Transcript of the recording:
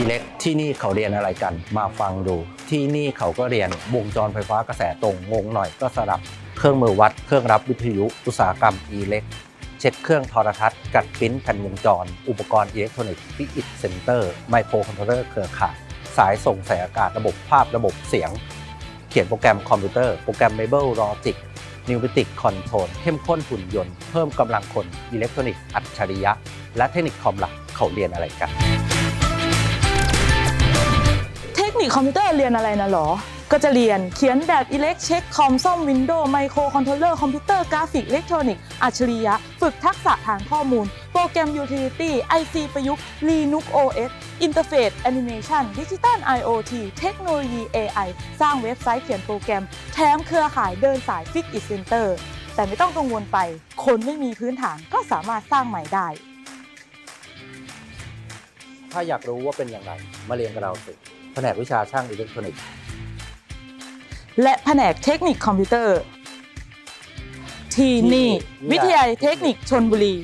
อีเล็กที่นี่เขาเรียนอะไรกัน มาฟังดู ที่นี่เขาก็เรียนวงจรไฟฟ้ากระแสตรงงงหน่อยก็สลับ เครื่องมือวัด เครื่องรับวิทยุ อุตสาหกรรมอีเล็ก เช็คเครื่องโทรทัศน์ กัดปิ้นแผ่นวงจร อุปกรณ์อิเล็กทรอนิกส์พิอิตเซ็นเตอร์ ไมโครคอนโทรลเลอร์เครือข่าย สายส่งสายอากาศระบบภาพระบบเสียง เขียนโปรแกรมคอมพิวเตอร์ โปรแกรม m a b l e Logic นิวบิติกคอนโทรลเข้มข้นหุ่นยนต์ เพิ่มกำลังคนอิเล็กทรอนิกส์อัจฉริยะ และเทคนิคคอมหลักเขาเรียนอะไรกัน คอมพิวเตอร์เรียนอะไรนะหรอ ก็จะเรียนเขียนแบบอิเล็กเช็คคอมซ่อมวินโดว์ไมโครคอนโทรลเลอร์คอมพิวเตอร์กราฟิกอิเล็กทรอนิกส์อัจฉริยะ ฝึกทักษะทางข้อมูล โปรแกรม Utility IC ประยุกต์ Linux OS อินเทอร์เฟซแอนิเมชันดิจิตอล IoT เทคโนโลยี AI สร้างเว็บไซต์เขียนโปรแกรม แถมเครือข่ายเดินสาย Fix It Center แต่ไม่ต้องกังวลไป คนไม่มีพื้นฐานก็สามารถสร้างใหม่ได้ ถ้าอยากรู้ว่าเป็นอย่างไร มาเรียนกับเราสิแผนกวิชาช่างอิเล็กทรอนิกส์และแผนกเทคนิคคอมพิวเตอร์ ที่นี่ วิทยาลัยเทคนิคชนบุรี